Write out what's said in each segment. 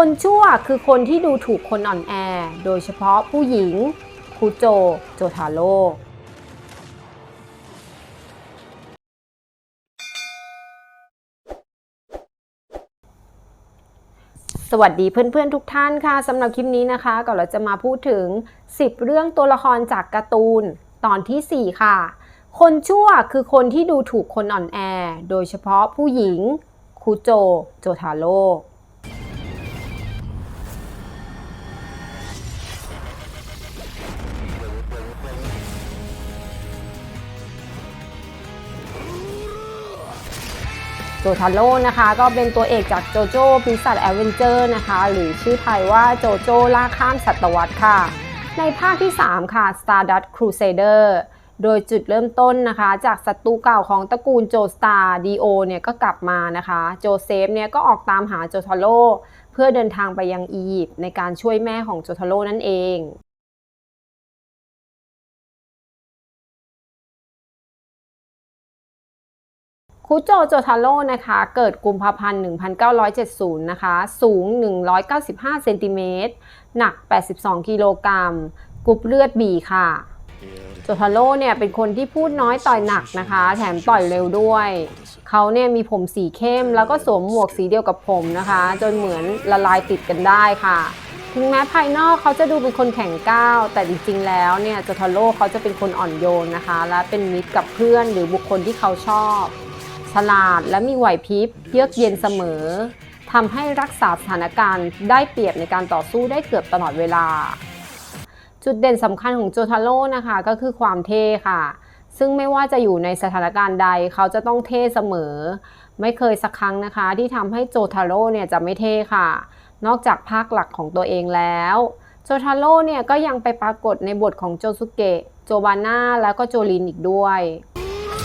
คนชั่วคือคนที่ดูถูกคนอ่อนแอ โดยเฉพาะผู้หญิงคุโจ โจทาโร่สวัสดีเพื่อนๆทุกท่านค่ะสำหรับคลิปนี้นะคะก่อนเราจะมาพูดถึง 10 เรื่องตัวละครจากการ์ตูนตอนทีสี่4 ค่ะ คนชั่วคือคนที่ดูถูกคนอ่อนแอ โดยเฉพาะผู้หญิงคุโจ โจทาโร่ จทาโร่นะคะ ก็เป็นตัวเอกจากโจโจ้ปีศาจแอเวนเจอร์นะคะ หรือชื่อไทยว่าโจโจ้ล่าข้ามศตวรรษค่ะ ในภาคที่ 3 ค่ะ Stardust Crusader โดยจุดเริ่มต้นนะคะ จากศัตรูเก่าของตระกูลโจสตาร์ดีโอเนี่ยก็กลับมานะคะ โจเซฟเนี่ยก็ออกตามหาโจทาโร่เพื่อเดินทางไปยังอียิปต์ในการช่วยแม่ของโจทาโร่นั่นเอง คุโจโจทาโร่นะคะ เกิดกุมภาพันธ์ 1970 นะคะ สูง 195 เซนติเมตร หนัก 82 กิโลกรัมกรุ๊ปเลือดบีค่ะ โจทาโร่เนี่ยเป็นคนที่พูดน้อยต่อยหนักนะคะ แถมต่อยเร็วด้วย เขาเนี่ยมีผมสีเข้มแล้วก็สวมหมวกสีเดียวกับผมนะคะ จนเหมือนละลายติดกันได้ค่ะถึงแม้ภายนอกเขาจะดูเป็นคนแข็งก้าว แต่จริงๆ แล้วเนี่ยโจทาโร่เขาจะเป็นคนอ่อนโยนนะคะ และเป็นมิตรกับเพื่อนหรือบุคคลที่เขาชอบ ฉลาดและมีไหวพริบเยือกเย็นเสมอทำให้รักษาสถานการณ์ได้เปรียบในการต่อสู้ได้เกือบตลอดเวลา จุดเด่นสำคัญของโจทาโร่นะคะก็คือความเท่ค่ะ ซึ่งไม่ว่าจะอยู่ในสถานการณ์ใดเขาจะต้องเท่เสมอ ไม่เคยสักครั้งนะคะ ที่ทำให้โจทาโร่เนี่ยจะไม่เท่ค่ะ นอกจากภาคหลักของตัวเองแล้วโจทาโร่เนี่ยก็ยังไปปรากฏในบทของโจซุเกะ โจบาน่า แล้วก็โจลินอีกด้วย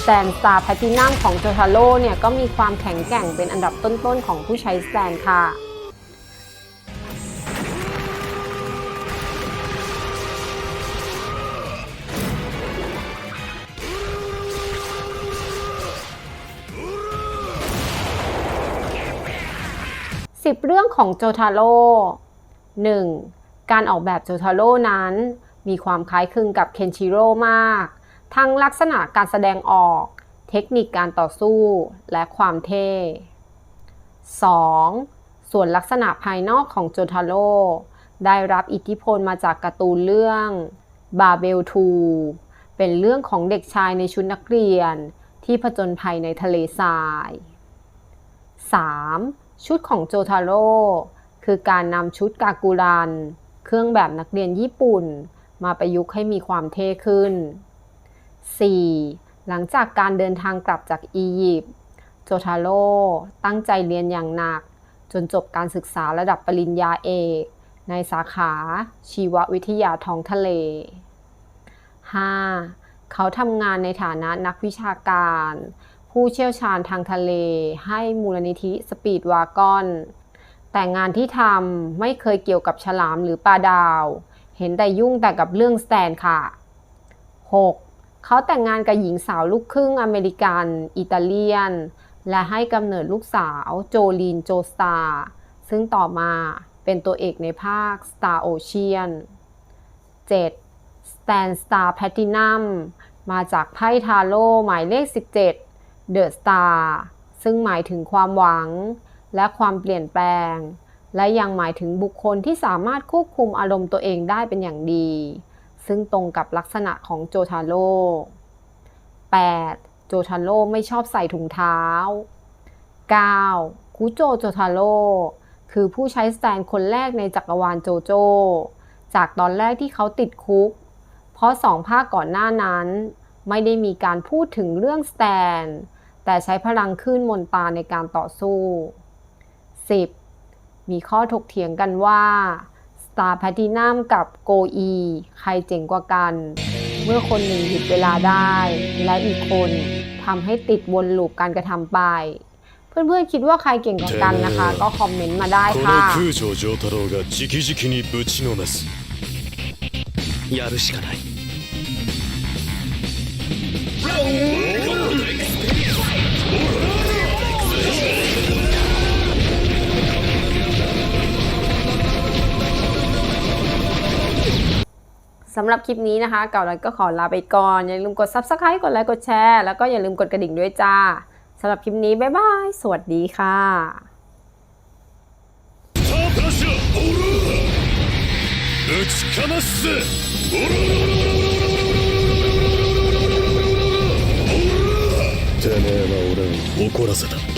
แตนสตาร์แพทินัมของโจทาโร่เนี่ยก็มีความแข็งแกร่งเป็นอันดับต้นๆของผู้ใช้สแตนค่ะ10เรื่องของโจทาโร่ 1. การออกแบบโจทาโร่นั้น มีความคล้ายคลึงกับเคนชิโร่มาก ทั้งลักษณะการแสดงออก เทคนิคการต่อสู้ และความเท่ 2. ส่วนลักษณะภายนอกของโจทาโร่ได้รับอิทธิพลมาจากการ์ตูนเรื่องบาเบลทูเป็นเรื่องของเด็กชายในชุดนักเรียน ที่ผจญภัยในทะเลทราย 3. ชุดของโจทาโร่คือการนำชุดกากูรัน เครื่องแบบนักเรียนญี่ปุ่น มาประยุกต์ให้มีความเท่ขึ้น 4. หลังจากการเดินทางกลับจากอียิปต์โจทาโร่ตั้งใจเรียนอย่างหนัก จนจบการศึกษาระดับปริญญาเอก ในสาขาชีววิทยาท้องทะเล 5. เขาทำงานในฐานะนักวิชาการ ผู้เชี่ยวชาญทางทะเล ให้มูลนิธิสปีดวากอน แต่งานที่ทำไม่เคยเกี่ยวกับฉลามหรือปลาดาว เห็นแต่ยุ่งแต่กับเรื่องสแตนค่ะ 6. เขาแต่งงานกับหญิงสาวลูกครึ่งอเมริกัน อิตาเลียน และให้กำเนิดลูกสาวโจลีนโจสตา ซึ่งต่อมาเป็นตัวเอกในภาค Star Ocean 7. Stan Star Platinum มาจากไพ่ทาโร่หมายเลข 17 The Star ซึ่งหมายถึงความหวัง และความเปลี่ยนแปลง และยังหมายถึงบุคคลที่สามารถควบคุมอารมณ์ตัวเองได้เป็นอย่างดี ซึ่งตรงกับลักษณะของโจทาโร่ 8. โจทาโร่ไม่ชอบใส่ถุงเท้า 9. คุโจโจทาโร่คือผู้ใช้สแตนคนแรกในจักรวาลโจโจ จากตอนแรกที่เขาติดคุก เพราะสองภาคก่อนหน้านั้น ไม่ได้มีการพูดถึงเรื่องสแตน แต่ใช้พลังคลื่นมนตราในการต่อสู้ 10. มีข้อถกเถียงกันว่า Star Platinum กับ Go E ใครเจ๋งกว่ากัน เมื่อคนหนึ่งหยุดเวลาได้ และอีกคนทำให้ติดวนลูปการกระทำไป เพื่อนๆคิดว่าใครเก่งกว่ากันนะคะ ก็คอมเมนต์มาได้ こ ค่ะ の空城城太郎が直々にぶちのめすやるしかない สำหรับคลิปนี้นะคะ เก่าแล้วก็ขอลาไปก่อน อย่าลืมกด subscribe กดไลค์ กดแชร์ แล้วก็อย่าลืมกดกระดิ่งด้วยจ้าสำหรับคลิปนี้ บ๊ายบาย สวัสดีค่ะ さあプラッシュオール打ちかますぜオールてめえは俺を怒らせた